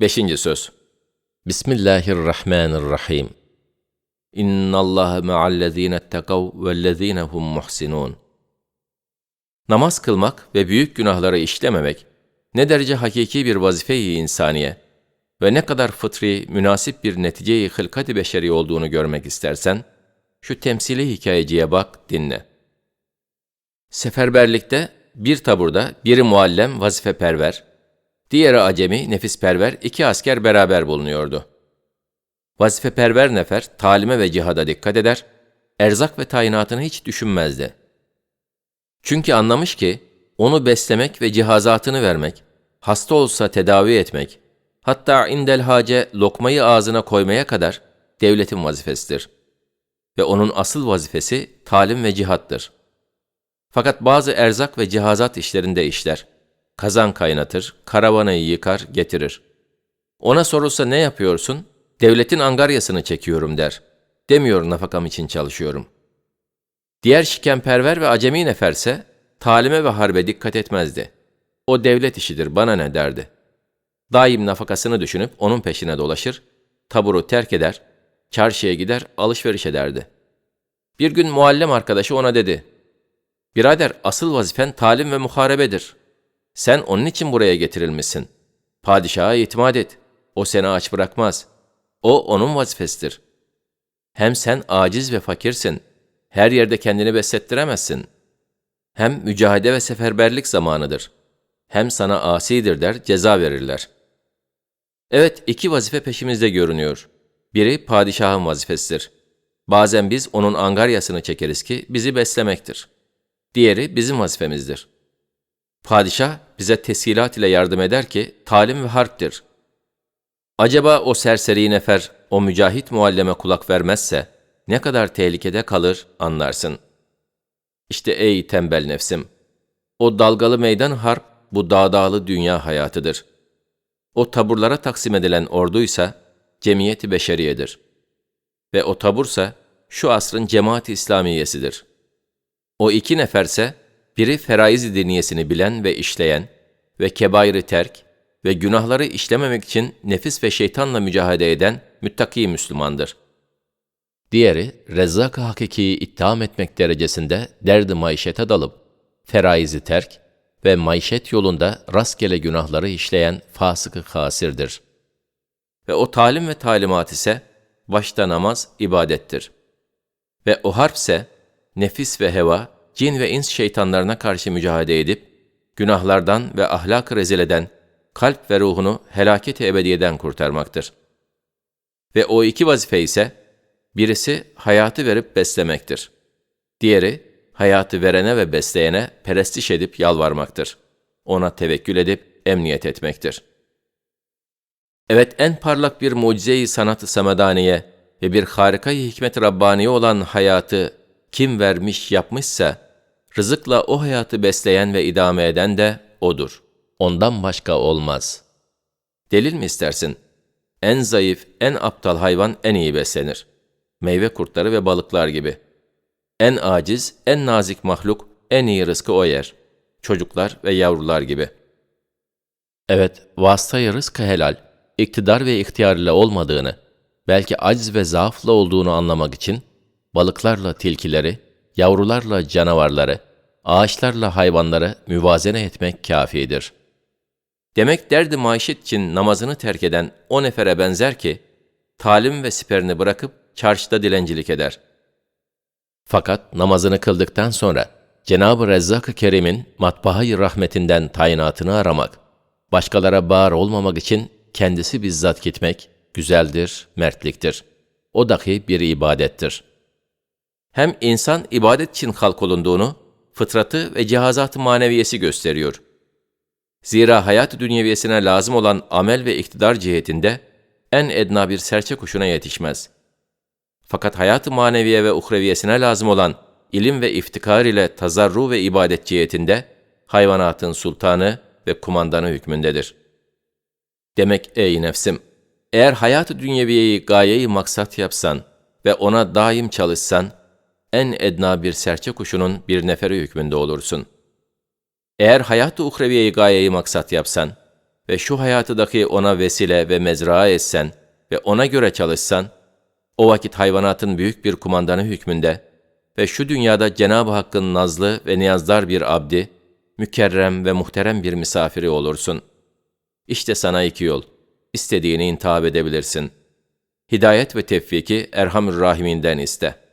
Beşinci söz. Bismillahirrahmanirrahim. İnnallâhe ma'allezîne ettegav vellezîne hum muhsinûn. Namaz kılmak ve büyük günahları işlememek ne derece hakiki bir vazife-i insaniye ve ne kadar fıtri, münasip bir netice-i hılkat-ı beşeri olduğunu görmek istersen, şu temsili hikayeciye bak, dinle. Seferberlikte bir taburda biri muallem, vazifeperver, diğeri acemi, nefisperver iki asker beraber bulunuyordu. Vazifeperver nefer talime ve cihada dikkat eder, erzak ve tayinatını hiç düşünmezdi. Çünkü anlamış ki onu beslemek ve cihazatını vermek, hasta olsa tedavi etmek, hatta indel hace lokmayı ağzına koymaya kadar devletin vazifesidir. Ve onun asıl vazifesi talim ve cihattır. Fakat bazı erzak ve cihazat işlerinde işler. Kazan kaynatır, karavanayı yıkar, getirir. Ona sorulsa ne yapıyorsun? Devletin angaryasını çekiyorum der. Demiyor nafakam için çalışıyorum. Diğer şikenperver ve acemi neferse talime ve harbe dikkat etmezdi. O devlet işidir bana ne derdi. Daim nafakasını düşünüp onun peşine dolaşır, taburu terk eder, çarşıya gider alışveriş ederdi. Bir gün muallem arkadaşı ona dedi, Birader asıl vazifen talim ve muharebedir. Sen onun için buraya getirilmişsin. Padişaha itimat et. O seni aç bırakmaz. O onun vazifesidir. Hem sen aciz ve fakirsin. Her yerde kendini beslettiremezsin. Hem mücahede ve seferberlik zamanıdır. Hem sana asidir der, ceza verirler. Evet, iki vazife peşimizde görünüyor. Biri padişahın vazifesidir. Bazen biz onun angaryasını çekeriz ki bizi beslemektir.'' Diğeri bizim vazifemizdir. Padişah bize teshilat ile yardım eder ki talim ve harptir. Acaba o serseri nefer o mücahit mualleme kulak vermezse ne kadar tehlikede kalır anlarsın. İşte ey tembel nefsim! O dalgalı meydan harp bu dağdağlı dünya hayatıdır. O taburlara taksim edilen orduysa cemiyeti beşeriyedir. Ve o tabursa şu asrın cemaat-i İslamiyesidir.'' O iki neferse, biri feraiz diniyesini bilen ve işleyen ve kebairi terk ve günahları işlememek için nefis ve şeytanla mücadele eden müttaki Müslümandır. Diğeri, rezzak-ı hakikiyi ittiham etmek derecesinde derdi maişete dalıp, feraizi terk ve maişet yolunda rastgele günahları işleyen fasık-ı hasirdir. Ve o talim ve talimat ise, başta namaz, ibadettir. Ve o harp ise, nefis ve heva, cin ve ins şeytanlarına karşı mücadele edip, günahlardan ve ahlak rezil eden, kalp ve ruhunu helaket-i ebediyeden kurtarmaktır. Ve o iki vazife ise, birisi hayatı verip beslemektir. Diğeri, hayatı verene ve besleyene perestiş edip yalvarmaktır. Ona tevekkül edip emniyet etmektir. Evet en parlak bir mucize-i sanat-ı samedaniye ve bir harika-i hikmet Rabbaniye olan hayatı kim vermiş yapmışsa, rızıkla o hayatı besleyen ve idame eden de O'dur. Ondan başka olmaz. Delil mi istersin? En zayıf, en aptal hayvan en iyi beslenir. Meyve kurtları ve balıklar gibi. En aciz, en nazik mahluk en iyi rızkı o yer. Çocuklar ve yavrular gibi. Evet, vasıtayı rızkı helal, iktidar ve ihtiyar ile olmadığını, belki aciz ve zaafla olduğunu anlamak için balıklarla tilkileri, yavrularla canavarları, ağaçlarla hayvanları müvazene etmek kafidir. Demek derdi maişet için namazını terk eden o nefere benzer ki, talim ve siperini bırakıp çarşıda dilencilik eder. Fakat namazını kıldıktan sonra Cenab-ı Rezzak-ı Kerim'in matbaayı rahmetinden tayinatını aramak, başkalara bağır olmamak için kendisi bizzat gitmek güzeldir, mertliktir. O dahi bir ibadettir.'' hem insan ibadet için halk olunduğunu, fıtratı ve cihazat-ı maneviyesi gösteriyor. Zira hayat-ı dünyeviyesine lazım olan amel ve iktidar cihetinde en edna bir serçe kuşuna yetişmez. Fakat hayat-ı maneviye ve uhreviyesine lazım olan ilim ve iftikar ile tazarru ve ibadet cihetinde hayvanatın sultanı ve kumandanı hükmündedir. Demek ey nefsim, eğer hayat-ı dünyeviyeyi gayeyi maksat yapsan ve ona daim çalışsan, en edna bir serçe kuşunun bir neferi hükmünde olursun. Eğer hayat-ı uhreviyeyi gayeyi maksat yapsan ve şu hayatı dahi ona vesile ve mezraa etsen ve ona göre çalışsan, o vakit hayvanatın büyük bir kumandanı hükmünde ve şu dünyada Cenab-ı Hakk'ın nazlı ve niyazdar bir abdi, mükerrem ve muhterem bir misafiri olursun. İşte sana iki yol. İstediğini intihap edebilirsin. Hidayet ve tevfiki Erhamür Rahiminden iste.''